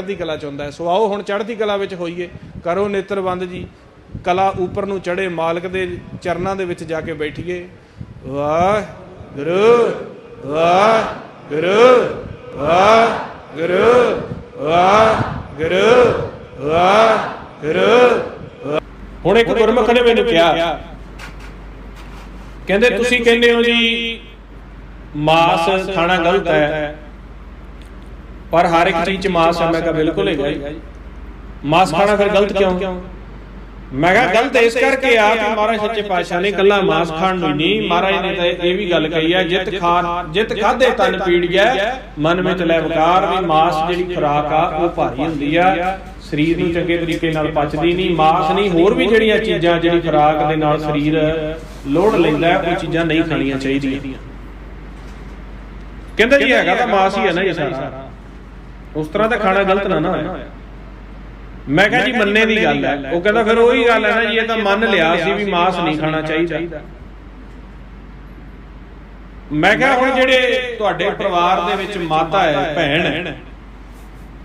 ਚੜ੍ਹਦੀ ਕਲਾ ਚ ਹੁੰਦਾ ਹੈ। ਸੋ ਆਓ ਹੁਣ ਚੜ੍ਹਦੀ ਕਲਾ ਵਿੱਚ ਹੋਈਏ। ਕਰੋ ਨੇਤਰਬੰਦ ਜੀ। ਕਲਾ ਉੱਪਰ ਨੂੰ ਚੜੇ ਮਾਲਕ ਦੇ ਚਰਨਾਂ ਦੇ ਵਿੱਚ ਜਾ ਕੇ ਬੈਠੀਏ। ਵਾਹ ਗੁਰੂ ਵਾਹ ਗੁਰੂ ਵਾਹ ਗੁਰੂ ਵਾਹ ਗੁਰੂ ਵਾਹ ਗੁਰੂ ਹੁਣ ਇੱਕ ਗੁਰਮੁਖ ਨੇ ਮੈਨੂੰ ਕਿਹਾ। ਕਹਿੰਦੇ ਤੁਸੀਂ ਕਹਿੰਦੇ ਹੋ ਜੀ ਮਾਸ ਖਾਣਾ ਗਲਤ ਹੈ। ਪਰ ਹਰ ਇੱਕ ਚੀਜ਼ ਚ ਮਾਸ ਹੈ। ਮੈਂ ਕਿਹਾ ਬਿਲਕੁਲ ਹੈਗਾ ਜੀ। ਮਾਸ ਖਾਣਾ ਫਿਰ ਗਲਤ ਕਿਉਂ? ਮੈਂ ਕਿਹਾ ਗਲਤ ਇਸ ਕਰਕੇ ਆ ਕਿ ਮਹਾਰਾਜ ਸੱਚੇ ਪਾਤਸ਼ਾਹ ਨੇ ਕੱਲਾ ਮਾਸ ਖਾਣ ਨੂੰ ਨਹੀਂ ਮਹਾਰਾਜ ਨੇ ਤਾਂ ਇਹ ਵੀ ਗੱਲ ਕਹੀ ਹੈ ਜਿਤ ਖਾ ਜਿਤ ਖਾਦੇ ਤਨ ਪੀੜ ਗਿਆ ਮਨ ਵਿੱਚ ਲੈ ਵਿਕਾਰ ਵੀ ਮਾਸ ਜਿਹੜੀ ਖੁਰਾਕ ਆ ਉਹ ਭਾਰੀ ਹੁੰਦੀ ਆ। ਸਰੀਰ ਨੂੰ ਚੰਗੇ ਤਰੀਕੇ ਨਾਲ ਪਚਦੀ ਨਹੀਂ ਮਾਸ ਨਹੀਂ ਹੋਰ ਵੀ ਜਿਹੜੀਆਂ ਚੀਜ਼ਾਂ ਜਿਹੜੀ ਖੁਰਾਕ ਦੇ ਨਾਲ ਸਰੀਰ ਲੋੜ ਲੈਂਦਾ ਉਹ ਚੀਜ਼ਾਂ ਨਹੀਂ ਖਾਣੀਆਂ ਚਾਹੀਦੀਆਂ ਕਹਿੰਦਾ ਜੀ ਹੈਗਾ ਤਾਂ ਮਾਸ ਹੀ ਹੈ ਨਾ ਇਹ ਸਾਰਾ ਉਸ ਤਰ੍ਹਾਂ ਦਾ ਖਾਣਾ ਗਲਤ ਨਾ ਨਾ ਹੋਇਆ ਮੈਂ ਕਿਹਾ ਜੀ ਮੰਨੇ ਦੀ ਗੱਲ ਹੈ। ਉਹ ਕਹਿੰਦਾ ਫਿਰ ਉਹੀ ਗੱਲ ਹੈ ਨਾ ਜੀ ਇਹ ਤਾਂ ਮੰਨ ਲਿਆ ਸੀ ਵੀ ਮਾਸ ਨਹੀਂ ਖਾਣਾ ਚਾਹੀਦਾ। ਮੈਂ ਕਿਹਾ ਹੁਣ ਜਿਹੜੇ ਤੁਹਾਡੇ ਪਰਿਵਾਰ ਦੇ ਵਿੱਚ ਮਾਤਾ ਹੈ ਭੈਣ ਹੈ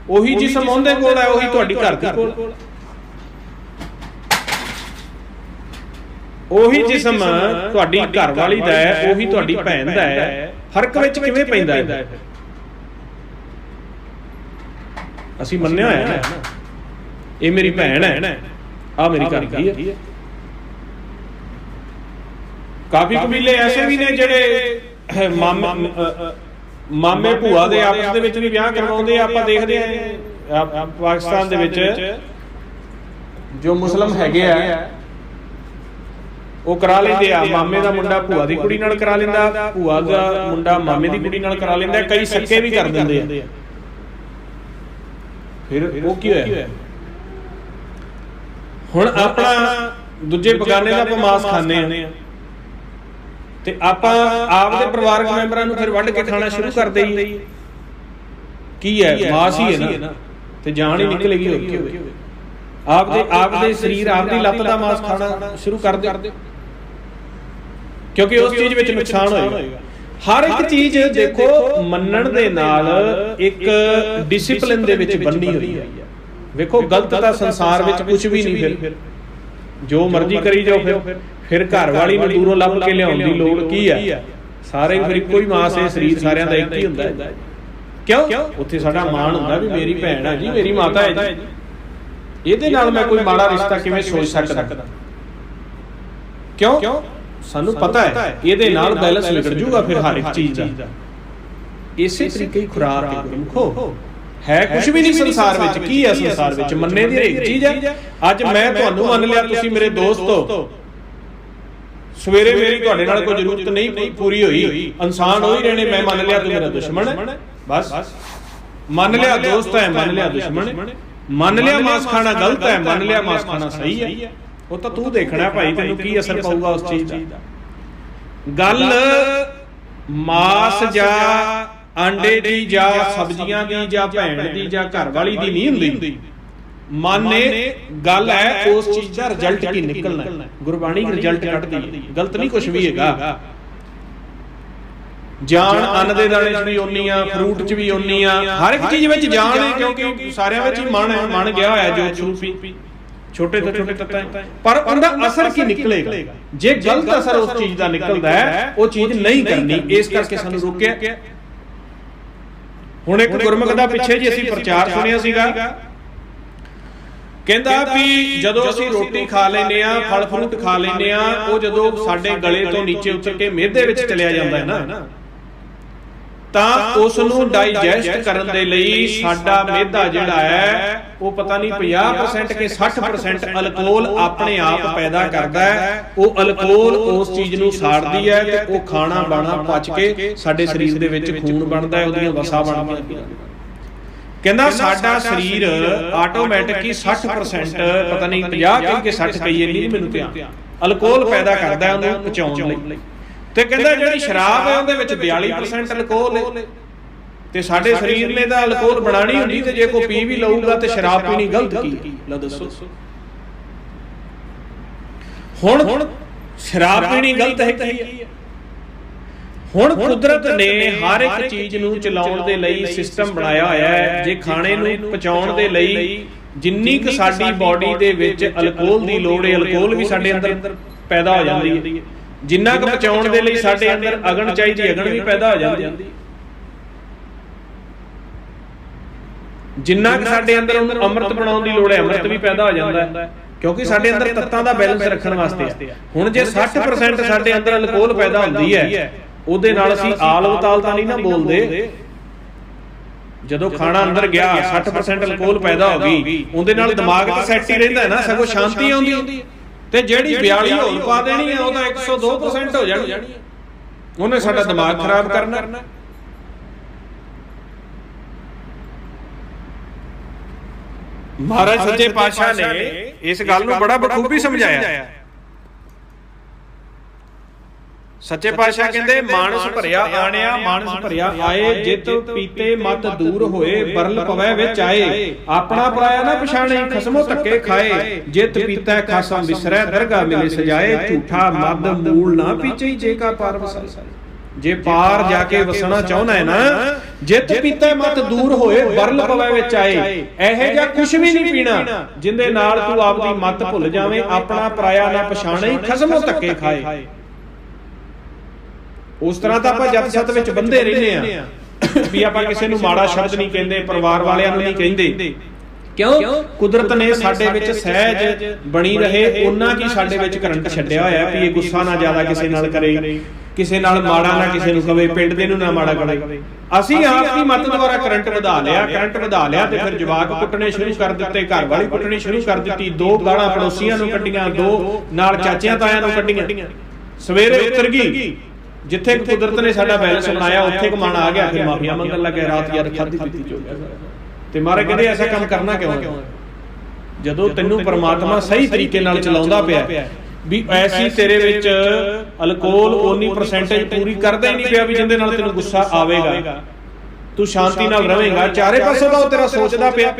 ਉਹੀ ਜਿਸਮ ਉਹਦੇ ਕੋਲ ਹੈ ਉਹੀ ਤੁਹਾਡੀ ਘਰ ਦੇ ਕੋਲ। ਉਹੀ ਜਿਸਮ ਤੁਹਾਡੀ ਘਰ ਵਾਲੀ ਦਾ ਹੈ ਉਹੀ ਤੁਹਾਡੀ ਭੈਣ ਦਾ ਹੈ। ਫ਼ਰਕ ਵਿੱਚ ਕਿਵੇਂ ਪੈਂਦਾ ਹੈ? ਅਸੀਂ ਮੰਨਿਆ ਹੋਇਆ ਨਾ। ਇਹ ਮੇਰੀ ਭੈਣ ਹੈ। ਆ ਮੇਰੀ ਘਰ ਦੀ ਹੈ। ਕਾਫੀ ਕਬੀਲੇ ਐਸੇ ਵੀ ਨੇ ਜਿਹੜੇ ਮਾਮੇ ਮਾਮੇ ਭੂਆ ਦੇ ਆਪਸ ਦੇ ਵਿੱਚ ਵੀ ਵਿਆਹ ਕਰਵਾਉਂਦੇ ਆ ਆਪਾਂ ਦੇਖਦੇ ਆ ਪਾਕਿਸਤਾਨ ਦੇ ਵਿੱਚ ਜੋ ਮੁਸਲਮ ਹੈਗੇ ਆ ਉਹ ਕਰਾ ਲੈਂਦੇ ਆ। ਮਾਮੇ ਦਾ ਮੁੰਡਾ ਭੂਆ ਦੀ ਕੁੜੀ ਨਾਲ ਕਰਾ ਲੈਂਦਾ। ਭੂਆ ਦਾ ਮੁੰਡਾ ਮਾਮੇ ਦੀ ਕੁੜੀ ਨਾਲ ਕਰਾ ਲੈਂਦਾ। ਕਈ ਸੱਕੇ ਵੀ ਕਰ ਦਿੰਦੇ ਆ। ਫਿਰ ਉਹ ਕੀ ਹੋਇਆ? ਹੁਣ ਆਪਣਾ ਦੂਜੇ ਬਗਾਨੇ ਦਾ ਆਪਾਂ ਮਾਸ ਖਾਂਦੇ ਆ। ਤੇ ਆਪਾਂ ਆਪਦੇ ਪਰਿਵਾਰਕ ਮੈਂਬਰਾਂ ਨੂੰ ਫਿਰ ਵੱਢ ਕੇ ਖਾਣਾ ਸ਼ੁਰੂ ਕਰ ਦਈਏ ਕੀ ਹੈ? ਮਾਸ ਹੀ ਹੈ ਨਾ। ਤੇ ਜਾਨ ਹੀ ਨਿਕਲੇਗੀ ਹੋਰ ਕੀ ਹੋਵੇ? ਆਪਦੇ ਆਪਦੇ ਸਰੀਰ ਆਪਦੀ ਲੱਤ ਦਾ ਮਾਸ ਖਾਣਾ ਸ਼ੁਰੂ ਕਰ ਦਿਓ। ਕਿਉਂਕਿ ਉਸ ਚੀਜ਼ ਵਿੱਚ ਨੁਕਸਾਨ ਹੋਏਗਾ। ਹਰ ਇੱਕ ਚੀਜ਼ ਦੇਖੋ ਮੰਨਣ ਦੇ ਨਾਲ ਇੱਕ ਡਿਸਪਲਿਨ ਦੇ ਵਿੱਚ ਬੰਨੀ ਹੋਈ ਹੈ। ਵੇਖੋ ਗਲਤ ਤਾਂ ਸੰਸਾਰ ਵਿੱਚ ਕੁਝ ਵੀ ਨਹੀਂ ਫਿਰ। ਜੋ ਮਰਜ਼ੀ ਕਰੀ ਜਾਓ ਫਿਰ। ਫਿਰ। ਘਰ ਵਾਲੀ ਨੂੰ ਦੂਰੋਂ ਲੱਭ ਕੇ ਲਿਆਉਣ ਦੀ ਲੋੜ ਕੀ ਹੈ ਸਾਰੇ ਫਿਰ ਇੱਕੋ ਹੀ ਮਾਸ ਹੈ ਸਰੀਰ ਸਾਰਿਆਂ ਦਾ ਇੱਕ ਹੀ ਹੁੰਦਾ ਹੈ ਕਿਉਂ? ਉੱਥੇ ਸਾਡਾ ਮਾਣ ਹੁੰਦਾ ਵੀ ਮੇਰੀ ਭੈਣ ਹੈ ਜੀ ਮੇਰੀ ਮਾਤਾ ਹੈ ਜੀ। ਇਹਦੇ ਨਾਲ ਮੈਂ ਕੋਈ ਮਾੜਾ ਰਿਸ਼ਤਾ ਕਿਵੇਂ ਸੋਚ ਸਕਦਾ? ਕਿਉਂ? ਸਾਨੂੰ ਪਤਾ ਹੈ ਇਹਦੇ ਨਾਲ ਬੈਲੈਂਸ ਵਿਗੜ ਜੂਗਾ ਫਿਰ ਹਰ ਇੱਕ ਚੀਜ਼ ਦਾ। ਇਸੇ ਤਰੀਕੇ ਹੀ ਖੁਰਾਕ ਹੈ ਗੁਰਮਖੋ ਹੈ ਕੁਝ ਵੀ ਨਹੀਂ ਸੰਸਾਰ ਵਿੱਚ ਕੀ ਹੈ ਸੰਸਾਰ ਵਿੱਚ? ਮੰਨੇ ਦੀ ਹਰੇਕ ਚੀਜ਼ ਹੈ। ਅੱਜ ਮੈਂ ਤੁਹਾਨੂੰ ਮੰਨ ਲਿਆ ਤੁਸੀਂ ਮੇਰੇ ਦੋਸਤ ਹੋ। ਸਵੇਰੇ ਮੇਰੀ ਤੁਹਾਡੇ ਨਾਲ ਕੋਈ ਜ਼ਰੂਰਤ ਨਹੀਂ ਪੂਰੀ ਹੋਈ। ਇਨਸਾਨ ਹੋ ਹੀ ਰਹੇ ਨੇ ਮੈਂ ਮੰਨ ਲਿਆ ਤੂੰ ਮੇਰਾ ਦੁਸ਼ਮਣ ਹੈ। ਬਸ। ਮੰਨ ਲਿਆ ਦੋਸਤ ਹੈ ਮੰਨ ਲਿਆ ਦੁਸ਼ਮਣ। ਮੰਨ ਲਿਆ ਮਾਸ ਖਾਣਾ ਗਲਤ ਹੈ ਮੰਨ ਲਿਆ ਮਾਸ ਖਾਣਾ ਸਹੀ ਹੈ। ਉਹ ਤਾਂ ਤੂੰ ਦੇਖਣਾ ਭਾਈ ਤੈਨੂੰ ਕੀ ਅਸਰ ਪਾਊਗਾ ਉਸ ਚੀਜ਼ ਦਾ। ਗੱਲ ਮਾਸ ਜਾਂ ਆਂਡੇ ਦੀ ਜਾਂ ਸਬਜ਼ੀਆਂ ਦੀ ਜਾਂ ਭੈਣ ਦੀ ਜਾਂ ਘਰ ਵਾਲੀ ਦੀ ਨਹੀਂ ਹੁੰਦੀ। ਮਨ ਨੇ ਗੱਲ ਹੈ ਉਸ ਚੀਜ਼ ਦਾ ਰਿਜ਼ਲਟ ਕੀ ਨਿਕਲਣਾ। ਗੁਰਬਾਣੀ ਰਿਜ਼ਲਟ ਕੱਢਦੀ ਹੈ। ਗਲਤ ਨਹੀਂ ਕੁਝ ਵੀ ਹੈਗਾ। ਜਾਨ ਅੰਨ ਦੇ ਦਾਣੇ 'ਚ ਵੀ ਓਨੀ ਆ ਫਰੂਟ 'ਚ ਵੀ ਓਨੀ ਆ ਹਰ ਇੱਕ ਚੀਜ਼ ਵਿੱਚ ਜਾਨ ਹੈ ਕਿਉਂਕਿ ਸਾਰਿਆਂ ਵਿੱਚ ਹੀ ਮਨ ਹੈ ਮਨ ਗਿਆ ਹੋਇਆ ਜੋ ਸਰੂਪੀ ਛੋਟੇ ਤੋਂ ਛੋਟੇ ਤੱਤਾਂ। ਪਰ ਉਹਦਾ ਅਸਰ ਕੀ ਨਿਕਲੇਗਾ ਜੇ ਗਲਤ ਅਸਰ ਉਸ ਚੀਜ਼ ਦਾ ਨਿਕਲਦਾ ਹੈ ਉਹ ਚੀਜ਼ ਨਹੀਂ ਕਰਨੀ ਇਸ ਕਰਕੇ ਸਾਨੂੰ ਰੋਕਿਆ। ਹੁਣ ਇੱਕ ਗੁਰਮੁਖ ਦਾ ਪਿੱਛੇ ਜੀ ਅਸੀਂ ਪ੍ਰਚਾਰ ਸੁਣਿਆ ਸੀਗਾ। ਕਹਿੰਦਾ ਵੀ ਜਦੋਂ ਅਸੀਂ ਰੋਟੀ ਖਾ ਲੈਨੇ ਆ ਫਲ ਫਰੂਟ ਖਾ ਲੈਨੇ ਆ ਉਹ ਜਦੋਂ ਸਾਡੇ ਗਲੇ ਤੋਂ ਨੀਚੇ ਉਤਰ ਕੇ ਮਿਹਦੇ ਵਿੱਚ ਚਲਿਆ ਜਾਂਦਾ ਹੈ ਨਾ। ਤਾਂ ਉਸ ਨੂੰ ਡਾਈਜੈਸਟ ਕਰਨ ਦੇ ਲਈ ਸਾਡਾ ਮਿਹਦਾ ਜਿਹੜਾ ਹੈ, ਉਹ ਪਤਾ ਨਹੀਂ 50% ਕਿ 60% ਅਲਕੋਹਲ ਆਪਣੇ ਆਪ ਪੈਦਾ ਕਰਦਾ ਹੈ। ਉਹ ਅਲਕੋਹਲ ਉਸ ਚੀਜ਼ ਨੂੰ ਸਾੜਦੀ ਹੈ ਤੇ ਉਹ ਖਾਣਾ ਬਾਣਾ ਪਚ ਕੇ ਸਾਡੇ ਸਰੀਰ ਦੇ ਵਿੱਚ ਖੂਨ ਬਣਦਾ ਹੈ, ਉਹਦੀਆਂ ਵਸਾ ਬਣਦੀਆਂ ਕਹਿੰਦਾ ਸਾਡਾ ਸਰੀਰ ਆਟੋਮੈਟਿਕ ਹੀ 60% ਪਤਾ ਨਹੀਂ 50 ਕਿ 60 ਕਹੀਏ, ਨਹੀਂ ਮੈਨੂੰ ਧਿਆਨ। ਅਲਕੋਹਲ ਪੈਦਾ ਕਰਦਾ ਉਹਨੂੰ ਪਚਾਉਣ ਲਈ। ਤੇ ਕਹਿੰਦਾ ਜਿਹੜੀ ਸ਼ਰਾਬ ਹੈ ਉਹਦੇ ਵਿੱਚ 42% ਅਲਕੋਹਲ ਹੈ। ਤੇ ਸਾਡੇ ਸਰੀਰ ਨੇ ਤਾਂ ਅਲਕੋਹਲ ਬਣਾਣੀ ਹੁੰਦੀ ਤੇ ਜੇ ਕੋਈ ਪੀ ਵੀ ਲਊਗਾ ਤੇ ਸ਼ਰਾਬ ਪੀਣੀ ਗਲਤ ਕੀ ਲੈ ਦੱਸੋ। ਹੁਣ ਸ਼ਰਾਬ ਪੀਣੀ ਗਲਤ ਹੈ ਕੀ ਹੈ। ਹੁਣ ਕੁਦਰਤ ਨੇ ਹਰ ਇੱਕ ਚੀਜ਼ ਨੂੰ ਚਲਾਉਣ ਦੇ ਲਈ ਸਿਸਟਮ ਬਣਾਇਆ ਹੋਇਆ ਹੈ ਜੇ ਖਾਣੇ ਨੂੰ ਪਚਾਉਣ ਦੇ ਲਈ ਜਿੰਨੀ ਕੁ ਸਾਡੀ ਬਾਡੀ ਦੇ ਵਿੱਚ ਅਲਕੋਹਲ ਦੀ ਲੋੜ ਹੈ ਅਲਕੋਹਲ ਵੀ ਸਾਡੇ ਅੰਦਰ ਪੈਦਾ ਹੋ। ਜਾਂਦੀ ਹੈ। ਜਿੰਨਾ ਕੁ ਪਚਾਉਣ ਦੇ ਲਈ ਸਾਡੇ ਅੰਦਰ ਅਗਨ ਚਾਹੀਦੀ ਅਗਨ ਵੀ ਪੈਦਾ ਹੋ ਜਾਂਦੀ। ਜਿੰਨਾ ਕੁ ਸਾਡੇ ਅੰਦਰ ਉਹਨੂੰ ਅੰਮ੍ਰਿਤ ਬਣਾਉਣ ਦੀ ਲੋੜ ਹੈ ਅੰਮ੍ਰਿਤ ਵੀ ਪੈਦਾ ਹੋ ਜਾਂਦਾ ਹੈ। ਕਿਉਂਕਿ ਸਾਡੇ ਅੰਦਰ ਤੱਤਾਂ ਦਾ ਬੈਲੈਂਸ ਰੱਖਣ ਵਾਸਤੇ ਹੁਣ ਜੇ 60% ਸਾਡੇ ਅੰਦਰ ਅਲਕੋਹਲ ਪੈਦਾ ਹੁੰਦੀ ਹੈ ਉਹਦੇ ਨਾਲ ਅਸੀਂ ਆਲ ਵਤਾਲ ਤਾਂ ਨਹੀਂ ਨਾ ਬੋਲਦੇ। ਜਦੋਂ ਖਾਣਾ ਅੰਦਰ ਗਿਆ 60% ਅਲਕੋਹਲ ਪੈਦਾ ਹੋ ਗਈ ਉਹਦੇ ਨਾਲ ਦਿਮਾਗ ਤੇ ਸੈੱਟ ਹੀ ਰਹਿੰਦਾ ਹੈ ਨਾ ਸਗੋਂ ਸ਼ਾਂਤੀ ਆਉਂਦੀ ਤੇ ਜਿਹੜੀ 42 ਹੋਲ ਪਾ ਦੇਣੀ ਹੈ ਉਹ ਤਾਂ 102% ਹੋ ਜਾਣੀ। ਉਹਨੇ ਸਾਡਾ ਦਿਮਾਗ ਖਰਾਬ ਕਰਨਾ। ਮਹਾਰਾਜ ਸੱਚੇ ਪਾਤਸ਼ਾਹ ਨੇ ਇਸ ਗੱਲ ਨੂੰ ਬੜਾ ਬਖੂਬੀ ਸਮਝਾਇਆ। ਸੱਚੇ ਪਾਤਸ਼ਾਹ ਕਹਿੰਦੇ ਮਾਨਸ ਭਰਿਆ ਆਣਿਆ ਮਾਨਸ ਭਰਿਆ ਆਏ ਜਿਤ ਪੀਤੇ ਮਤ ਦੂਰ ਹੋਏ ਬਰਲ ਪਵੈ ਵਿੱਚ ਆਏ। ਆਪਣਾ ਪਰਾਇਆ ਨਾ ਪਛਾਣੇ ਖਸਮੋ ਧੱਕੇ ਖਾਏ। ਜਿਤ ਪੀਤਾ ਖਾਸਮ ਵਿਸਰੈ ਦਰਗਾ ਮਿਲੇ ਸਜਾਏ ਝੂਠਾ ਮਦ ਮੂਲ ਨਾ ਪੀਚੇ ਜੇ ਕਾ ਪਾਰ ਵਸੈ ਜੇ ਪਾਰ ਜਾ ਕੇ ਵਸਣਾ ਚਾਹੁੰਦਾ ਹੈ ਨਾ ਜਿਤ ਪੀਤੇ ਮਤ ਦੂਰ ਹੋਏ ਬਰਲ ਪਵੈ ਵਿੱਚ ਆਏ। ਇਹੋ ਜਿਹਾ ਕੁਝ ਵੀ ਨਹੀਂ ਪੀਣਾ ਜਿੰਦੇ ਨਾਲ ਤੂੰ ਆਪਦੀ ਮਤ ਭੁੱਲ ਜਾਵੇਂ ਆਪਣਾ ਪਰਾਇਆ ਨਾ ਪਛਾਣੇ ਖਸਮੋ ਧੱਕੇ ਖਾਏ ਉਸ ਤਰ੍ਹਾਂ ਤਾਂ ਆਪਾਂ ਜਦ ਸਤ ਵਿੱਚ ਬੰਦੇ ਰਹਿੰਦੇ ਆ। ਵੀ ਆਪਾਂ ਕਿਸੇ ਨੂੰ ਮਾੜਾ ਸ਼ਬਦ ਨਹੀਂ ਕਹਿੰਦੇ ਪਰਿਵਾਰ ਵਾਲਿਆਂ ਨੂੰ ਨਹੀਂ ਕਹਿੰਦੇ। ਕਿਉਂ? ਕੁਦਰਤ ਨੇ ਸਾਡੇ ਵਿੱਚ ਸਹਿਜ ਬਣੀ ਰਹੇ ਉਹਨਾਂ ਕੀ ਸਾਡੇ ਵਿੱਚ ਕਰੰਟ ਛੱਡਿਆ ਹੋਇਆ ਵੀ ਇਹ ਗੁੱਸਾ ਨਾ ਜ਼ਿਆਦਾ ਕਿਸੇ ਨਾਲ ਕਰੇ ਕਿਸੇ ਨਾਲ ਮਾੜਾ ਨਾ ਕਿਸੇ ਨੂੰ ਕਵੇ ਪਿੰਡ ਦੇ ਨੂੰ ਨਾ ਮਾੜਾ ਕਰੇ ਅਸੀਂ ਆਪ ਦੀ ਮਤ ਦੁਆਰਾ ਕਰੰਟ ਵਧਾ ਲਿਆ ਕਰੰਟ ਵਧਾ ਲਿਆ ਤੇ ਫਿਰ ਜਵਾਕ ਕੁੱਟਣੇ ਸ਼ੁਰੂ ਕਰ ਦਿੱਤੇ ਘਰ ਵਾਲੀ ਕੁੱਟਣੀ ਸ਼ੁਰੂ ਕਰ ਦਿੱਤੀ ਦੋ ਗਾਲਾਂ ਪੜੋਸੀਆਂ ਨੂੰ ਕੱਢੀਆਂ ਦੋ ਨਾਲ ਚਾਚਿਆਂ ਤਾਇਆਂ ਨੂੰ ਕੱਢੀਆਂ। ਸਵੇਰੇ ਉਤਰ ਗਈ। ਜਿੱਥੇ ਕੁਦਰਤ ਨੇ ਸਾਡਾ ਬੈਲੈਂਸ ਬਣਾਇਆ ਉੱਥੇ ਕਮਾਣਾ ਆ ਗਿਆ ਫਿਰ ਮਾਫੀਆ ਮੰਗਣ ਲੱਗਿਆ ਰਾਤ ਯਾਰ ਖਾਦੀ ਪੀਤੀ ਚੋ ਤੇ ਮਾਰੇ ਕਹਿੰਦੇ ਐਸਾ ਕੰਮ ਕਰਨਾ ਕਿਉਂ ਜਦੋਂ ਤੈਨੂੰ ਪਰਮਾਤਮਾ ਸਹੀ ਤਰੀਕੇ ਨਾਲ ਚਲਾਉਂਦਾ ਪਿਆ ਵੀ ਐਸੀ ਤੇਰੇ ਵਿੱਚ ਅਲਕੋਹਲ ਓਨੀ ਪਰਸੈਂਟੇਜ ਪੂਰੀ ਕਰਦਾ ਹੀ ਨਹੀਂ ਪਿਆ ਵੀ ਜਿੰਦੇ ਨਾਲ ਤੈਨੂੰ ਗੁੱਸਾ ਆਵੇਗਾ। ਤੂੰ ਸ਼ਾਂਤੀ ਨਾਲ ਰਵੇਂਗਾ ਚਾਰੇ ਪਾਸੇ ਦਾ ਉਹ ਤੇਰਾ ਸੋਚਦਾ ਪਿਆ।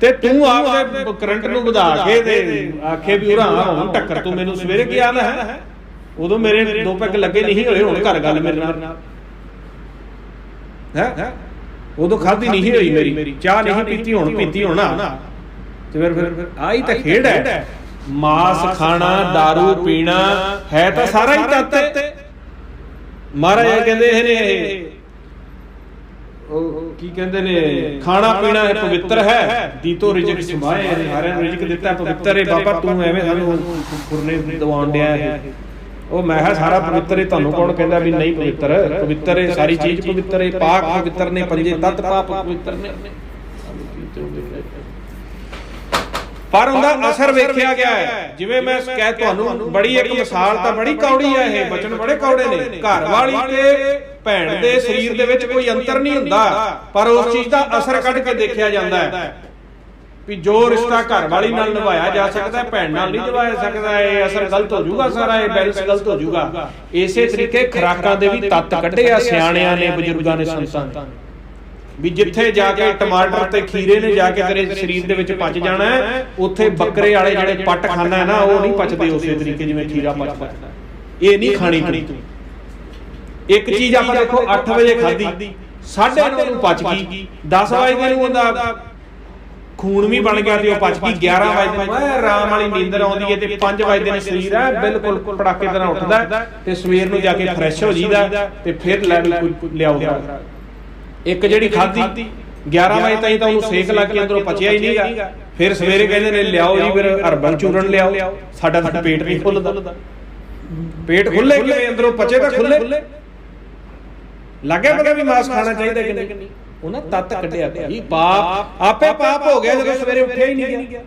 ਤੇ ਤੂੰ ਆਪਦੇ ਕਰੰਟ ਨੂੰ ਵਧਾ ਕੇ ਤੇ ਆਖੇ ਵੀ ਉਰਾ ਹੁਣ ਟੱਕਰ ਤੂੰ ਮੈਨੂੰ ਸਵੇਰੇ ਕੀ ਆਦਾ ਹੈ? ਉਦੋਂ ਮੇਰੇ ਦੋ ਪੈਗ ਲੱਗੇ ਨਹੀਂ ਹੋਏ, ਹੁਣ ਘਰ ਗੱਲ ਮੇਰੇ ਨਾਲ। ਹੈ? ਉਦੋਂ ਖਾਦੀ ਨਹੀਂ ਹੋਈ ਮੇਰੀ। ਚਾਹ ਨਹੀਂ ਪੀਤੀ, ਹੁਣ ਪੀਤੀ ਹੁਣ ਤੇ ਫਿਰ ਫਿਰ ਆਈ ਤਾਂ ਖੇਡ ਹੈ। ਮਾਸ ਖਾਣਾ दारू ਪੀਣਾ, ਹੈ ਤਾਂ ਸਾਰਾ ਹੀ ਤੱਤ ਮਹਾਰਾਜ ਕਹਿੰਦੇ ਨੇ, ਉਹ ਕੀ ਕਹਿੰਦੇ ਨੇ, ਖਾਣਾ ਪੀਣਾ ਹੈ ਪਵਿੱਤਰ ਹੈ। ਦੀਤੋ ਰਿਜਕ ਸਮਾਏ ਸਾਰਿਆਂ ਨੂੰ ਰਿਜਕ ਦਿੱਤਾ, ਪਵਿੱਤਰ ਹੈ। ਬਾਬਾ ਤੂੰ ਐਵੇਂ ਸਾਨੂੰ ਫੁਰਨੇ ਦਵਾਉਣ ਡਿਆ ਹੈ ਉਹ ਮੈਂ ਕਿਹਾ ਸਾਰਾ ਪਵਿੱਤਰ ਹੈ ਤੁਹਾਨੂੰ ਕੌਣ ਕਹਿੰਦਾ ਵੀ ਨਹੀਂ ਪਵਿੱਤਰ? ਪਵਿੱਤਰ ਹੈ ਸਾਰੀ ਚੀਜ਼ ਪਵਿੱਤਰ ਹੈ ਪਾਕ ਪਵਿੱਤਰ ਨੇ ਪੰਜੇ ਤਤ ਪਾਪ ਪਵਿੱਤਰ ਨੇ। ਪਰ ਉਹਦਾ ਅਸਰ ਵੇਖਿਆ ਗਿਆ ਹੈ। ਜਿਵੇਂ ਮੈਂ ਕਹਿ ਤੁਹਾਨੂੰ ਬੜੀ ਇੱਕ ਮਿਸਾਲ ਤਾਂ ਬੜੀ ਕੌੜੀ ਹੈ ਇਹ ਬਚਨ ਬੜੇ ਕੌੜੇ ਨੇ। ਘਰ ਵਾਲੀ ਤੇ ਭੈਣ ਦੇ ਸਰੀਰ ਦੇ ਵਿੱਚ ਕੋਈ ਅੰਤਰ ਨਹੀਂ ਹੁੰਦਾ ਪਰ ਉਸ ਚੀਜ਼ ਦਾ ਅਸਰ ਕੱਢ ਕੇ ਦੇਖਿਆ ਜਾਂਦਾ ਹੈ। ਵੀ ਜੋ ਰਿਸ਼ਤਾ ਘਰ ਵਾਲੀ ਨਾਲ ਨਿਭਾਇਆ ਜਾ ਸਕਦਾ ਹੈ ਭੈਣ ਨਾਲ ਨਹੀਂ ਨਿਭਾਇਆ ਸਕਦਾ ਇਹ ਅਸਰ ਗਲਤ ਹੋ ਜਾਊਗਾ ਸਾਰਾ ਇਹ ਬੈਲੈਂਸ ਗਲਤ ਹੋ ਜਾਊਗਾ। ਇਸੇ ਤਰੀਕੇ ਖਰਾਕਾਂ ਦੇ ਵੀ ਤੱਤ ਕੱਢੇ ਆ ਸਿਆਣਿਆਂ ਨੇ ਬਜ਼ੁਰਗਾਂ ਨੇ ਸੰਤਾਂ ਨੇ। ਵੀ ਜਿੱਥੇ ਜਾ ਕੇ ਟਮਾਟਰ ਤੇ ਖੀਰੇ ਨੇ ਜਾ ਕੇ ਤੇਰੇ ਸਰੀਰ ਦੇ ਵਿੱਚ ਪਚ ਜਾਣਾ ਉੱਥੇ ਬੱਕਰੇ ਵਾਲੇ ਜਿਹੜੇ ਪੱਟ ਖਾਣਾ ਹੈ ਨਾ ਉਹ ਨਹੀਂ ਪਚਦੇ ਉਸੇ ਤਰੀਕੇ ਜਿਵੇਂ ਖੀਰਾ ਪਚਦਾ ਇਹ ਨਹੀਂ ਖਾਣੀ ਤੂੰ। ਇੱਕ ਚੀਜ਼ ਆਪਾਂ ਦੇਖੋ 8 ਵਜੇ ਖਾਧੀ 9:30 ਨੂੰ ਪਚ ਗਈ 10 ਵਜੇ ਨੂੰ ਉਹਦਾ ਖੂਨ ਵੀ ਬਣ ਗਿਆ ਤੇ ਉਹ ਪਚ ਗਈ। 11 ਵਜੇ ਮੈਂ ਆਰਾਮ ਵਾਲੀ ਨੀਂਦਰ ਆਉਂਦੀ ਹੈ ਤੇ 5 ਵਜੇ ਨੂੰ ਸਰੀਰ ਹੈ ਬਿਲਕੁਲ ਪੜਾਕੇ ਤਰ੍ਹਾਂ ਉੱਠਦਾ ਤੇ ਸਵੇਰ ਨੂੰ ਜਾ ਕੇ ਫਰੈਸ਼ ਹੋ ਜੀਦਾ ਤੇ ਫਿਰ ਲੈਵਲ ਲਿਆਉਗਾ ਇੱਕ ਜਿਹੜੀ ਖਾਧੀ 11 ਵਜੇ ਤਾਈਂ ਤਾਂ ਉਹਨੂੰ ਸੇਕ ਲੱਗ ਕੇ ਅੰਦਰੋਂ ਪਚਿਆ ਹੀ ਨਹੀਂਗਾ। ਫਿਰ ਸਵੇਰੇ ਕਹਿੰਦੇ ਨੇ ਲਿਆਓ ਜੀ ਫਿਰ ਹਰਬਲ ਚੂਰਨ ਲਿਆਓ। ਸਾਡਾ ਤਾਂ ਪੇਟ ਨਹੀਂ ਖੁੱਲਦਾ। ਪੇਟ ਖੁੱਲੇ ਕਿਵੇਂ ਅੰਦਰੋਂ ਪਚੇ ਤਾਂ ਖੁੱਲੇ। ਲੱਗਿਆ ਪਤਾ ਵੀ ਮਾਸ ਖਾਣਾ ਚਾਹੀਦਾ ਕਿ ਨਹੀਂ? ਉਹਨਾਂ ਤੱਤ ਕੱਢਿਆ ਭਾਈ ਪਾਪ ਆਪੇ ਪਾਪ ਹੋ ਗਿਆ ਜਦੋਂ ਸਵੇਰੇ ਉੱਠਿਆ ਹੀ ਨਹੀਂ ਗਿਆ।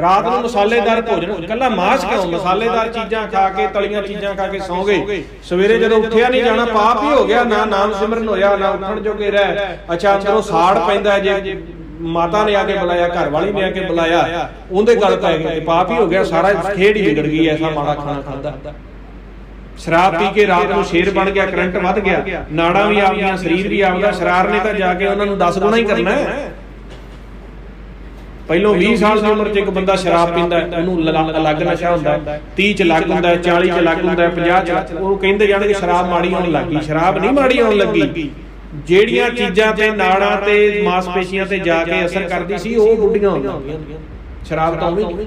ਰਾਤ ਨੂੰ ਮਸਾਲੇਦਾਰ ਭੋਜਨ। ਕੱਲਾ ਮਾਸ ਕਿਉਂ? ਮਸਾਲੇਦਾਰ ਚੀਜ਼ਾਂ ਖਾ ਕੇ ਤਲੀਆਂ ਚੀਜ਼ਾਂ ਖਾ ਕੇ ਸੌਂ ਗਏ। ਸਵੇਰੇ ਜਦੋਂ ਉੱਠਿਆ ਨਹੀਂ ਜਾਣਾ ਪਾਪ ਹੀ ਹੋ ਗਿਆ ਨਾ ਨਾਮ ਸਿਮਰਨ ਹੋਇਆ ਨਾ ਉੱਠਣ ਜੋਗੇ ਰਹਿ। ਅੱਛਾ ਅੰਦਰੋਂ ਸਾੜ ਪੈਂਦਾ ਜੇ ਮਾਤਾ ਨੇ ਆ ਕੇ ਬੁਲਾਇਆ ਘਰ ਵਾਲੀ ਨੇ ਆ ਕੇ ਬੁਲਾਇਆ। ਉਹਦੇ ਗੱਲ ਪੈ ਗਏ ਪਾਪ ਹੀ ਹੋ ਗਿਆ ਸਾਰਾ ਖੇਡ ਹੀ ਵਿਗੜ ਗਈ ਐਸਾ ਮਾੜਾ ਖਾਣਾ ਖਾਂਦਾ। ਸ਼ਰਾਬ ਪੀ ਕੇ ਰਾਤ ਨੂੰ ਸ਼ੇਰ ਬਣ ਗਿਆ ਕਰੰਟ ਵੱਧ ਗਿਆ। ਨਾੜਾਂ ਵੀ ਆਪਦੀਆਂ ਸਰੀਰ ਵੀ ਆਪਦਾ। ਸ਼ਰਾਰ ਨੇ ਤਾਂ ਜਾ ਕੇ ਉਹਨਾਂ ਨੂੰ 10 ਗੁਣਾ ਹੀ ਕਰਨਾ ਹੈ। ਪਹਿਲੋਂ 20 ਸਾਲ ਦੀ ਉਮਰ 'ਚ ਇੱਕ ਬੰਦਾ ਸ਼ਰਾਬ ਪੀਂਦਾ ਉਹਨੂੰ ਅਲੱਗ ਨਸ਼ਾ ਹੁੰਦਾ ਹੈ। 30 'ਚ ਅਲੱਗ ਹੁੰਦਾ ਹੈ 40 'ਚ ਅਲੱਗ ਹੁੰਦਾ ਹੈ 50 'ਚ ਉਹਨੂੰ ਕਹਿੰਦੇ ਜਾਣਗੇ ਸ਼ਰਾਬ ਮਾੜੀ ਆਉਣ ਲੱਗੀ। ਸ਼ਰਾਬ ਨਹੀਂ ਮਾੜੀ ਆਉਣ ਲੱਗੀ। ਜਿਹੜੀਆਂ ਚੀਜ਼ਾਂ ਤੇ ਨਾੜਾਂ ਤੇ ਮਾਸਪੇਸ਼ੀਆਂ ਤੇ ਜਾ ਕੇ ਅਸਰ ਕਰਦੀ ਸੀ ਉਹ ਬੁੱਢੀਆਂ ਹੋ ਗਈਆਂ ਸ਼ਰਾਬ ਤਾਂ ਉਵੇਂ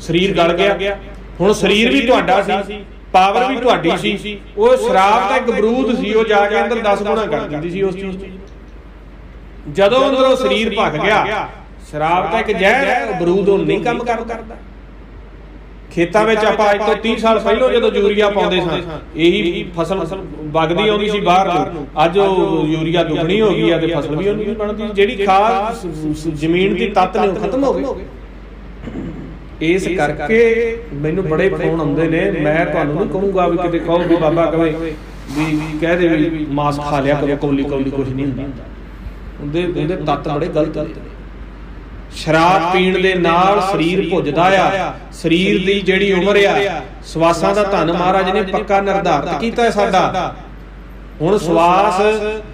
ਸਰੀਰ ਗਲ ਗਿਆ। ਹੁਣ ਸਰੀਰ ਵੀ ਤੁਹਾਡਾ ਸੀ ਪਾਵਰ ਵੀ ਤੁਹਾਡੀ ਸੀ। ਉਹ ਸ਼ਰਾਬ ਤਾਂ ਇੱਕ ਬਰੂਦ ਸੀ ਉਹ ਜਾ ਕੇ ਅੰਦਰ 10 ਗੁਣਾ ਕਰ ਦਿੰਦੀ ਸੀ ਉਸ ਚੀਜ਼ ਨੂੰ ਜਦੋਂ ਅੰਦਰੋਂ ਸਰੀਰ ਭੱਗ ਗਿਆ ਸ਼ਰਾਬ ਤਾਂ ਇੱਕ ਜ਼ਹਿਰ ਹੈ ਉਹ ਬਰੂਦ ਉਹ ਨਹੀਂ ਕੰਮ ਕਰਦਾ। ਖੇਤਾਂ ਵਿੱਚ ਆਪਾਂ ਅੱਜ ਤੋਂ 30 ਸਾਲ ਪਹਿਲਾਂ ਜਦੋਂ ਯੂਰੀਆ ਪਾਉਂਦੇ ਸਾਂ ਇਹੀ ਫਸਲ ਵਗਦੀ ਆਉਂਦੀ ਸੀ ਬਾਹਰ ਨੂੰ। ਅੱਜ ਉਹ ਯੂਰੀਆ ਦੁੱਗਣੀ ਹੋ ਗਈ ਆ ਤੇ ਫਸਲ ਵੀ ਉਹਨੂੰ ਨਹੀਂ ਬਣਦੀ। ਜਿਹੜੀ ਖਾਦ ਜ਼ਮੀਨ ਦੀ ਤੱਤ ਨੇ ਉਹ ਖਤਮ ਹੋ ਗਏ ਇਸ ਕਰਕੇ ਮੈਨੂੰ ਬੜੇ ਫੋਨ ਆਉਂਦੇ ਨੇ। ਮੈਂ ਤੁਹਾਨੂੰ ਨਹੀਂ ਕਹੂੰਗਾ ਵੀ ਕਿਤੇ ਕਹੋ ਵੀ ਬਾਬਾ ਕਵੇ ਵੀ ਕਹਿ ਦੇ ਵੀ ਮਾਸ ਖਾ ਲਿਆ ਕਰੋ, ਕੌਲੀ ਕੌਲੀ ਕੁਝ ਨਹੀਂ ਹੁੰਦਾ। ਉਹਦੇ ਉਹਦੇ ਤੱਤ ਬੜੇ ਗਲਤ ਨੇ। ਸ਼ਰਾਬ ਪੀਣ ਦੇ ਨਾਲ ਸਰੀਰ ਭੁੱਜਦਾ ਆ। ਸਰੀਰ ਦੀ ਜਿਹੜੀ ਉਮਰ ਆ, ਸਵਾਸਾਂ ਦਾ ਧੰਨ ਮਹਾਰਾਜ ਨੇ ਪੱਕਾ ਨਿਰਧਾਰਤ ਕੀਤਾ ਹੈ ਸਾਡਾ। ਹੁਣ ਸਵਾਸ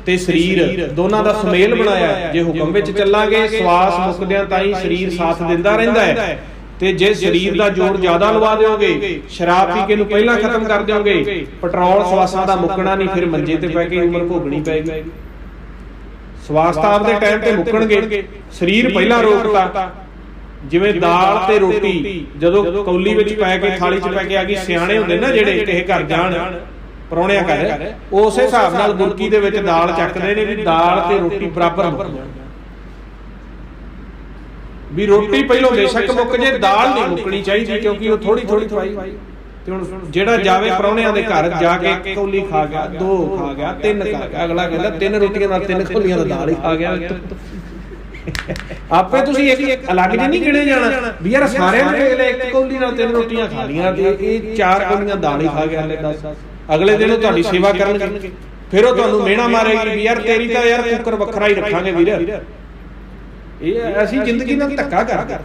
ਤੇ ਸਰੀਰ ਦੋਨਾਂ ਦਾ ਸੁਮੇਲ ਬਣਾਇਆ। ਜੇ ਹੁਕਮ ਵਿੱਚ ਚੱਲਾਂਗੇ, ਸਵਾਸ ਮੁੱਕਦਿਆਂ ਤਾਈਂ ਸਰੀਰ ਸਾਥ ਦਿੰਦਾ ਰਹਿੰਦਾ ਹੈ। ਤੇ ਜੇ ਸਰੀਰ ਦਾ ਜ਼ੋਰ ਜ਼ਿਆਦਾ ਲਵਾ ਦਿਓਗੇ ਸ਼ਰਾਬ ਪੀ ਕੇ ਨੂੰ ਪਹਿਲਾਂ ਖਤਮ ਕਰ ਦਿਓਗੇ। ਪੈਟਰੋਲ ਸਵਾਸਾਂ ਦਾ ਮੁੱਕਣਾ ਨਹੀਂ ਫਿਰ ਮੰਜੇ ਤੇ ਪੈ ਕੇ ਉਮਰ ਭੋਗਣੀ ਪੈਗੀ ਸਵਾਸ ਤਾਂ ਆਪਦੇ ਟਾਈਮ ਤੇ ਮੁੱਕਣਗੇ। ਸਰੀਰ ਪਹਿਲਾਂ ਰੋਕਤਾ। ਜਿਵੇਂ ਦਾਲ ਤੇ ਰੋਟੀ ਜਦੋਂ ਕੌਲੀ ਵਿੱਚ ਪੈ ਕੇ ਥਾਲੀ 'ਚ ਪੈ ਕੇ ਆ ਗਈ ਸਿਆਣੇ ਹੁੰਦੇ ਨਾ ਜਿਹੜੇ ਕਿਸੇ ਘਰ ਜਾਣ। ਪਰੌਣਿਆਂ ਘਰ। ਉਸੇ ਹਿਸਾਬ ਨਾਲ ਗੁਰਕੀ ਦੇ ਵਿੱਚ ਦਾਲ ਚੱਕਦੇ ਨੇ ਵੀ ਦਾਲ ਤੇ ਰੋਟੀ ਬਰਾਬਰ ਮੁੱਕ ਜਾਣ ਵੀ ਰੋਟੀ ਪਹਿਲਾਂ ਬੇਸ਼ੱਕ ਮੁੱਕ ਜੇ ਦਾਲ ਨਹੀਂ ਮੁੱਕਣੀ ਚਾਹੀਦੀ ਕਿਉਂਕਿ ਉਹ ਥੋੜੀ ਥੋੜੀ ਖਵਾਈ। ਤੇ ਹੁਣ ਜਿਹੜਾ ਜਾਵੇ ਪਰੌਣਿਆਂ ਦੇ ਘਰ ਜਾ ਕੇ ਕੌਲੀ ਖਾ ਗਿਆ ਦੋ ਖਾ ਗਿਆ ਤਿੰਨ ਖਾ ਗਿਆ ਅਗਲਾ ਕਹਿੰਦਾ ਤਿੰਨ ਰੋਟੀਆਂ ਨਾਲ ਤਿੰਨ ਕੌਲੀਆਂ ਦਾ ਦਾਲ ਹੀ ਖਾ ਗਿਆ। ਆਪੇ ਤੁਸੀਂ ਇੱਕ ਅਲੱਗ ਜਿਹੀ ਨਹੀਂ ਗਿਣੇ ਜਾਣਾ। ਵੀ ਯਾਰ ਸਾਰਿਆਂ ਨੇ ਅਗਲੇ ਇੱਕ ਕੌਲੀ ਨਾਲ ਤਿੰਨ ਰੋਟੀਆਂ ਖਾ ਲੀਆਂ ਤੇ ਇਹ ਚਾਰ ਕੌਲੀਆਂ ਦਾਲ ਹੀ ਖਾ ਗਿਆ ਲੈ ਦੱਸ। ਅਗਲੇ ਦਿਨ ਉਹ ਤੁਹਾਡੀ ਸੇਵਾ ਕਰਨਗੇ। ਫਿਰ ਉਹ ਤੁਹਾਨੂੰ ਮਿਹਣਾ ਮਾਰੇਗੀ ਵੀ ਯਾਰ ਤੇਰੀ ਤਾਂ ਯਾਰ ਕੁੱਕਰ ਵੱਖਰਾ ਹੀ ਰੱਖਾਂਗੇ ਵੀਰ। ਇਹ ਅਸੀਂ ਜ਼ਿੰਦਗੀ ਨਾਲ ਧੱਕਾ ਕਰਦੇ।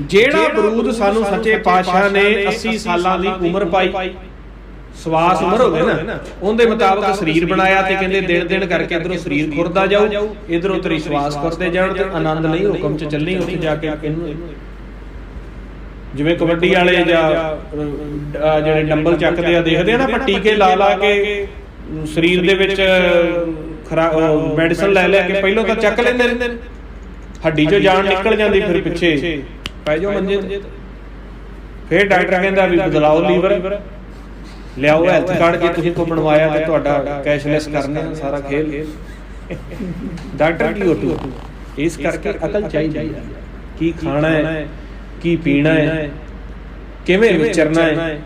ਜਿਹੜਾ ਬਰੂਦ ਸਾਨੂੰ ਸੱਚੇ ਪਾਤਸ਼ਾਹ ਨੇ 80 ਸਾਲਾਂ ਦੀ ਉਮਰ ਪਾਈ। ਸਵਾਸ ਉਮਰ ਹੋ ਗਏ ਨਾ। ਉਹਦੇ ਮੁਤਾਬਕ ਸਰੀਰ ਬਣਾਇਆ ਤੇ ਕਹਿੰਦੇ ਦਿਨ ਦਿਨ ਕਰਕੇ ਇਧਰੋਂ ਸਰੀਰ ਖੁਰਦਾ ਜਾਊ ਇਧਰੋਂ ਤੇਰੀ ਸਵਾਸ ਕਰਦੇ ਜਾਣ ਤੇ ਆਨੰਦ ਲਈ ਹੁਕਮ ਚ ਚੱਲੀ ਉੱਥੇ ਜਾ ਕੇ ਇਹਨੂੰ ਜਿਵੇਂ ਕਬੱਡੀ ਵਾਲੇ ਜਾਂ ਜਿਹੜੇ ਡੰਬਲ ਚੱਕਦੇ ਆ ਦੇਖਦੇ ਆ ਨਾ ਆਪਾਂ ਟੀਕੇ ਲਾ ਲਾ ਕੇ ਸਰੀਰ ਦੇ ਵਿੱਚ ਮੈਡੀਸਨ ਲੈ ਲੈ ਕੇ ਪਹਿਲਾਂ ਤਾਂ ਚੱਕ ਲੈਂਦੇ ਨੇ। ਹੱਡੀ ਚੋਂ ਜਾਨ ਨਿਕਲ ਜਾਂਦੀ ਫਿਰ ਪਿੱਛੇ। ਪੈ ਜਾਓ ਮੰਜੇ ਤੇ। ਫਿਰ ਡਾਕਟਰ ਕਹਿੰਦਾ ਵੀ ਬਦਲਾਓ ਲੀਵਰ। ਲਿਆਓ ਹੈਲਥ ਕਾਰਡ ਜੇ ਤੁਸੀਂ ਕੋ ਬਣਵਾਇਆ ਤੇ ਤੁਹਾਡਾ ਕੈਸ਼ਲੈਸ ਕਰਨਾ ਸਾਰਾ ਖੇਲ। ਡਾਕਟਰ ਕੀ ਹੋਟੂ? ਇਸ ਕਰਕੇ ਅਕਲ ਚਾਹੀਦੀ ਹੈ। ਕੀ ਖਾਣਾ ਹੈ? ਕੀ ਪੀਣਾ ਹੈ? ਕਿਵੇਂ ਵਿਚਰਨਾ ਹੈ?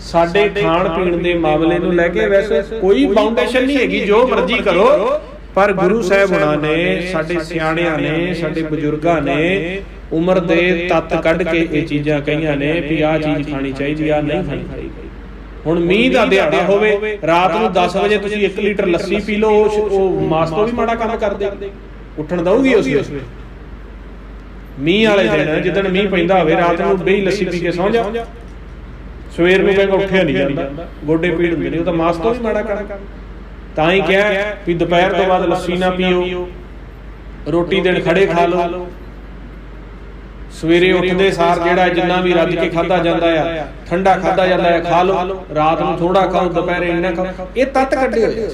ਸਾਡੇ ਖਾਣ ਪੀਣ ਦੇ ਮਾਮਲੇ ਨੂੰ ਲੈ ਕੇ ਵੈਸੇ ਕੋਈ ਬਾਉਂਡੇਸ਼ਨ ਨਹੀਂ ਹੈਗੀ ਜੋ ਮਰਜ਼ੀ ਕਰੋ। ਪਰ ਗੁਰੂ ਸਾਹਿਬ ਹੁਣਾਂ ਨੇ ਸਾਡੇ ਸਿਆਣਿਆਂ ਨੇ ਸਾਡੇ ਬਜ਼ੁਰਗਾਂ ਨੇ ਉਮਰ ਦੇ ਤੱਤ ਕੱਢ ਕੇ ਇਹ ਚੀਜ਼ਾਂ ਕਹੀਆਂ ਨੇ ਵੀ ਆਹ ਚੀਜ਼ ਖਾਣੀ ਚਾਹੀਦੀ ਆ ਨਹੀਂ ਖਾਣੀ ਚਾਹੀਦੀ। ਹੁਣ ਮੀਂਹ ਦਾ ਦਿਹਾੜਾ ਹੋਵੇ ਰਾਤ ਨੂੰ 10 ਵਜੇ ਤੁਸੀਂ 1 ਲੀਟਰ ਲੱਸੀ ਪੀ ਲਓ ਉਹ- ਉਹ ਮਾਸ ਤੋਂ ਵੀ ਮਾੜਾ ਕੰਮ ਕਰਦੇ। ਉੱਠਣ ਦਊਗੀ ਉਸ ਵੇਲੇ। ਮੀਂਹ ਵਾਲੇ। ਦਿਨ ਜਿੱਦਣ ਮੀਂਹ ਪੈਂਦਾ ਹੋਵੇ ਰਾਤ ਨੂੰ ਬੇਈ ਲੱਸੀ ਪੀ ਕੇ ਸੌਂ ਜਾ ਸਵੇਰ ਨੂੰ ਕਹਿੰਦਾ ਉੱਠਿਆ ਨਹੀਂ ਜਾਂਦਾ ਗੋਡੇ ਪੀੜ ਹੁੰਦੇ ਨੇ ਉਹ ਤਾਂ ਮਾਸ ਤੋਂ ਵੀ ਮਾੜਾ ਕੰਮ। ਤਾਂ ਹੀ ਕਿਹਾ ਵੀ ਦੁਪਹਿਰ ਤੋਂ ਬਾਅਦ ਲੱਸੀ ਨਾ ਪੀਓ ਰੋਟੀ ਦਿਨ ਖੜੇ ਖਾ ਲਓ। ਸਵੇਰੇ ਉੱਠਦੇ ਸਾਰ ਜਿਹੜਾ ਜਿੰਨਾ ਵੀ ਰੱਜ ਕੇ ਖਾਦਾ ਜਾਂਦਾ ਆ ਠੰਡਾ ਖਾਦਾ ਜਾਂਦਾ ਆ ਖਾ ਲਓ। ਰਾਤ ਨੂੰ ਥੋੜਾ ਖਾਓ ਦੁਪਹਿਰੇ ਇੰਨਾ ਖਾਓ। ਇਹ ਤੱਤ ਕੱਢੇ ਹੋਏ।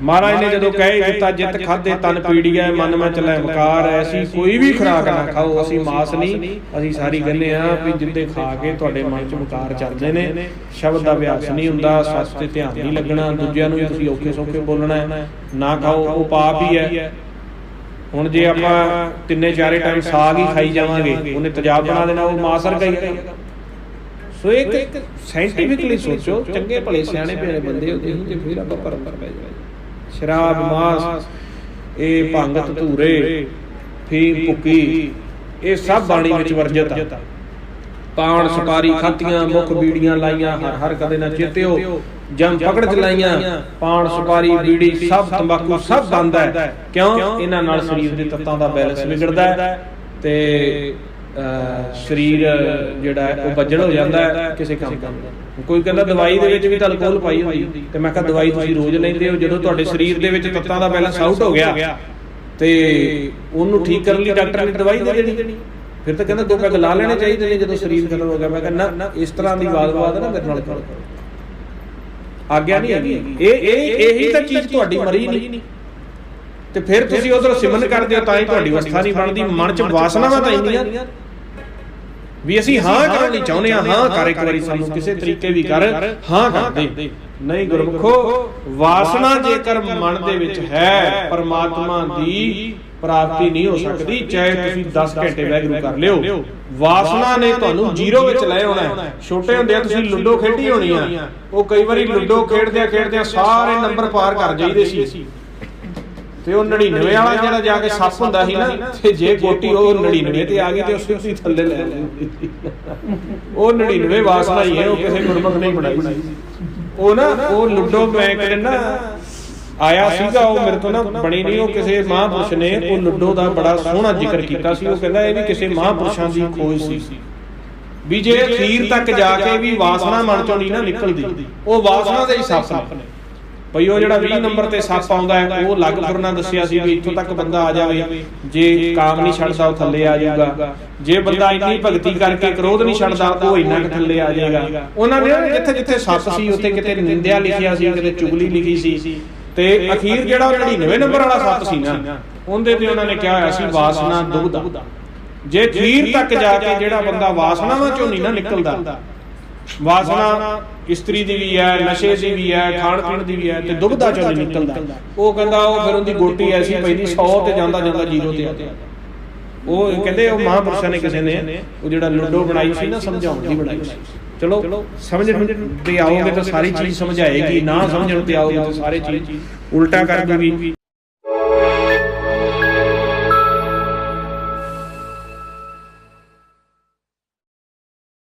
ਮਹਾਰਾਜ ਨੇ ਜਦੋਂ ਕਹਿ ਦਿੱਤਾ ਜਿੱਤ ਖਾਦੇ ਤਨ ਪੀੜੀਐ ਮਨ ਮੈਂ ਚਲੇ ਮਕਾਰ ਐਸੀ ਕੋਈ ਵੀ ਖੁਰਾਕ ਨਾ ਖਾਓ ਅਸੀਂ ਮਾਸ ਨਹੀਂ ਅਸੀਂ ਸਾਰੀ ਕਹਿੰਦੇ ਆ ਵੀ ਜਿੱਦੇ ਖਾ ਕੇ ਤੁਹਾਡੇ ਮਨ ਚ ਮਕਾਰ ਚੱਲਦੇ ਨੇ ਸ਼ਬਦ ਦਾ ਅਭਿਆਸ ਨਹੀਂ ਹੁੰਦਾ ਸੱਚ ਤੇ ਧਿਆਨ ਨਹੀਂ ਲੱਗਣਾ ਦੂਜਿਆਂ ਨੂੰ ਤੁਸੀਂ ਔਖੇ ਸੌਖੇ ਬੋਲਣਾ ਨਾ ਖਾਓ ਉਹ ਪਾਪ ਹੀ ਹੈ। ਹੁਣ ਜੇ ਆਪਾਂ ਤਿੰਨੇ ਚਾਰੇ ਟਾਈਮ ਸਾਗ ਹੀ ਖਾਈ ਜਾਵਾਂਗੇ ਉਹਨੇ ਤੇਜ਼ਾਬ ਬਣਾ ਦੇਣਾ ਉਹ ਮਾਸ ਵਰਗਾ ਹੀ ਰਹੇਗਾ ਸੋ ਇੱਕ ਸਾਇੰਟੀਫਿਕਲੀ ਸੋਚੋ ਚੰਗੇ ਭਲੇ ਸਿਆਣੇ ਪਿਆਰੇ ਬੰਦੇ ਹੁੰਦੇ ਸੀ ਜੇ ਫਿਰ ਆਪਾਂ ਪਰਪਰ ਪੈ ਜਾਵੇ ਸ਼ਰਾਬ, ਮਾਸ, ਇਹ ਭੰਗਤ ਧੂਰੇ ਫੀਮ ਭੁੱਕੀ, ਇਹ ਸਭ ਬਾਣੀ ਵਿੱਚ ਵਰਜਿਤ ਆ। ਪਾਣ ਸੁਪਾਰੀ ਖਾਤੀਆਂ, ਮੁਖ ਬੀੜੀਆਂ ਲਾਈਆਂ, ਹਰ ਹਰ ਕਦੇ ਨਾ ਚੇਤਿਓ। ਜਮ ਪਕੜ ਚ ਲਾਈਆਂ, ਪਾਣ ਸੁਪਾਰੀ ਬੀੜੀ, ਸਭ ਤੰਬਾਕੂ, ਸਭ ਬੰਦ ਹੈ। ਕਿਉਂ? ਇਹਨਾਂ ਨਾਲ ਸਰੀਰ ਦੇ ਤੱਤਾਂ ਦਾ ਬੈਲੈਂਸ ਵਿਗੜਦਾ ਹੈ ਤੇ ਸਰੀਰ ਜਿਹੜਾ ਉਹ ਬੱਜੜ ਹੋ ਜਾਂਦਾ ਹੈ ਕਿਸੇ ਕੰਮ ਦਾ। ਕੋਈ ਕਹਿੰਦਾ ਦਵਾਈ ਦੇ ਵਿੱਚ ਵੀ ਤਾਂ ਅਲਕੋਹਲ ਪਾਈ ਹੁੰਦੀ ਤੇ ਮੈਂ ਕਿਹਾ, ਦਵਾਈ ਤੁਸੀਂ ਰੋਜ਼ ਲੈਂਦੇ ਹੋ, ਜਦੋਂ ਤੁਹਾਡੇ ਸਰੀਰ ਦੇ ਵਿੱਚ ਤੱਤਾਂ ਦਾ ਬੈਲੈਂਸ ਆਊਟ ਹੋ ਗਿਆ, ਤੇ ਉਹਨੂੰ ਠੀਕ ਕਰਨ ਲਈ ਡਾਕਟਰ ਨੇ ਦਵਾਈ ਦੇ ਦੇਣੀ। ਫਿਰ ਤਾਂ ਕਹਿੰਦਾ, ਦੋ ਪੈਗ ਲਾ ਲੈਣੇ ਚਾਹੀਦੇ ਨੇ ਜਦੋਂ ਸਰੀਰ ਖਤਮ ਹੋ ਗਿਆ। ਮੈਂ ਕਹਿੰਦਾ ਇਸ ਤਰ੍ਹਾਂ ਦੀ ਵਾਦ-ਵਾਦ ਨਾ ਮੇਰੇ ਨਾਲ ਕਰੋ। ਆਗਿਆ ਨਹੀਂ ਹੈਗੀ। ਇਹ ਇਹ, ਇਹੀ ਤਾਂ ਚੀਜ਼ ਤੁਹਾਡੀ ਮਰੀ ਨਹੀਂ। ਤੇ ਫਿਰ ਤੁਸੀਂ ਉਧਰ ਸਿਮਰਨ ਕਰਦੇ ਹੋ ਤਾਂ ਹੀ ਤੁਹਾਡੀ ਅਵਸਥਾ ਨਹੀਂ ਬਣਦੀ ਮਨ 'ਚ ਵਾਸਨਾਵਾਂ ਤਾਂ ਇੰਨੀਆਂ ਵੀ ਅਸੀਂ ਹਾਂ ਕਰਨੀ ਚਾਹੁੰਦੇ ਹਾਂ ਹਾਂ ਕਰ ਇੱਕ ਵਾਰੀ ਸਾਨੂੰ ਕਿਸੇ ਤਰੀਕੇ ਵੀ ਕਰ ਹਾਂ ਕਰ ਦੇ ਨਹੀਂ ਗੁਰਮੁਖੋ ਵਾਸਨਾ ਜੇਕਰ ਮਨ ਦੇ ਵਿੱਚ ਹੈ ਪਰਮਾਤਮਾ ਦੀ ਪ੍ਰਾਪਤੀ ਨਹੀਂ ਹੋ ਸਕਦੀ ਚਾਹੇ ਤੁਸੀਂ 10 ਘੰਟੇ ਵੈਗਰੂ ਕਰ ਲਿਓ। ਵਾਸਨਾ ਨੇ ਤੁਹਾਨੂੰ ਜ਼ੀਰੋ ਵਿੱਚ ਲੈ ਆਉਣਾ। ਛੋਟੇ ਹੁੰਦਿਆਂ ਤੁਸੀਂ ਲੁੱਡੋ ਖੇਡੀ ਹੋਣੀ ਆ। ਉਹ ਕਈ ਵਾਰੀ ਲੁੱਡੋ ਖੇਡਦਿਆਂ ਖੇਡਦਿਆਂ ਸਾਰੇ ਨੰਬਰ ਪਾਰ ਕਰ ਜਾਈਦੇ ਸੀ। ਤੇ ਉਹ 99 ਵਾਲਾ ਜਿਹੜਾ ਜਾ ਕੇ ਸੱਪ ਹੁੰਦਾ ਸੀ ਨਾ ਤੇ ਜੇ ਗੋਟੀ ਉਹ 99 ਤੇ ਆ ਗਈ ਤੇ ਉਸੇ ਉਸੇ ਥੱਲੇ ਲੈ ਲੈਂਦੀ। ਉਹ 99 ਵਾਸਨਾ ਹੀ ਹੈ ਉਹ ਕਿਸੇ ਗੁਰਮੁਖ ਨੇ ਬਣਾਈ ਸੀ। ਉਹ ਨਾ ਉਹ ਲੁੱਡੋ ਇੱਕ ਦਿਨ ਨਾ ਆਇਆ ਸੀਗਾ ਉਹ ਮੇਰੇ ਤੋਂ ਨਾ ਬਣੀ ਨਹੀਂ ਉਹ ਕਿਸੇ ਮਹਾਂਪੁਰਸ਼ ਨੇ ਉਹ ਲੁੱਡੋ ਦਾ ਬੜਾ ਸੋਹਣਾ ਜ਼ਿਕਰ ਕੀਤਾ ਸੀ ਉਹ ਕਹਿੰਦਾ ਇਹ ਵੀ ਕਿਸੇ ਮਹਾਂਪੁਰਸ਼ਾਂ ਦੀ ਖੋਜ ਸੀ। ਵੀ ਜੇ ਅਖੀਰ ਤੱਕ ਜਾ ਕੇ ਵੀ ਵਾਸਨਾ ਮਨ ਚੋਂ ਨਹੀਂ ਨਾ ਨਿਕਲਦੀ। ਉਹ ਵਾਸਨਾ ਦੇ ਹੀ ਸੱਪ ਨੇ। ਭਈ ਉਹ ਜਿਹੜਾ 20 ਨੰਬਰ ਤੇ ਸੱਪ ਆਉਂਦਾ ਹੈ, ਉਹ ਲੱਗ ਫੁਰਨਾ ਦੱਸਿਆ ਸੀ ਵੀ ਇੱਥੋਂ ਤੱਕ ਬੰਦਾ ਆ ਜਾਵੇ। ਜੇ ਕਾਮ ਨਹੀਂ ਛੱਡਦਾ, ਉਹ ਥੱਲੇ ਆ ਜਾਊਗਾ। ਜੇ ਬੰਦਾ ਇੰਨੀ ਭਗਤੀ ਕਰਕੇ ਕ੍ਰੋਧ ਨਹੀਂ ਛੱਡਦਾ, ਉਹ ਇੰਨਾ ਕੁ ਥੱਲੇ ਆ ਜਾਏਗਾ। ਉਹਨਾਂ ਨੇ ਜਿੱਥੇ ਜਿੱਥੇ ਸੱਪ ਸੀ, ਉੱਥੇ ਕਿਤੇ ਨਿੰਦਿਆ ਲਿਖਿਆ ਸੀ, ਕਿਤੇ ਚੁਗਲੀ ਲਿਖੀ ਸੀ। ਤੇ ਅਖੀਰ ਜਿਹੜਾ 99 ਨੰਬਰ ਵਾਲਾ ਸੱਪ ਸੀ ਨਾ, ਉਹਦੇ ਤੇ ਉਹਨਾਂ ਨੇ ਕਿਹਾ ਹੋਇਆ ਸੀ, ਵਾਸਨਾ ਦੁਬਦਾ ਜੇ ਅਖੀਰ ਤੱਕ ਜਾ ਕੇ ਜਿਹੜਾ ਬੰਦਾ ਵਾਸਨਾਵਾਂ ਚੋਂ ਨਹੀਂ ਨਾ ਨਿਕਲਦਾ ਵਾਸਨਾ ਇਸਤਰੀ ਦੀ ਵੀ ਹੈ, ਨਸ਼ੇ ਦੀ ਵੀ ਹੈ ਖਾਣ ਪੀਣ ਦੀ ਵੀ ਹੈ ਤੇ ਦੁਬਦਾ ਚੋਂ ਨਿਕਲਦਾ। ਉਹ ਕਹਿੰਦਾ ਉਹ ਫਿਰ ਉਹਦੀ ਗੋਟੀ ਐਸੀ ਪੈਂਦੀ 100 ਤੇ ਜਾਂਦਾ ਜਾਂਦਾ ਜ਼ੀਰੋ ਤੇ ਆ ਉਹ ਕਹਿੰਦੇ ਉਹ ਮਹਾਂਪੁਰਸ਼ਾਂ ਨੇ ਕਿਸੇ ਨੇ ਉਹ ਜਿਹੜਾ ਲੁੱਡੋ ਬਣਾਈ ਸੀ ਨਾ, ਸਮਝਾਉਣ ਦੀ ਬਣਾਈ ਸੀ। ਚਲੋ, ਸਮਝਣ ਤੇ ਆਓਗੇ ਤਾਂ ਸਾਰੀ ਚੀਜ਼ ਸਮਝਾਏਗੀ, ਨਾ ਸਮਝਣ ਤੇ ਆਓਗੇ ਤਾਂ ਸਾਰੀ ਚੀਜ਼ ਉਲਟਾ ਕਰ ਦੂਗੀ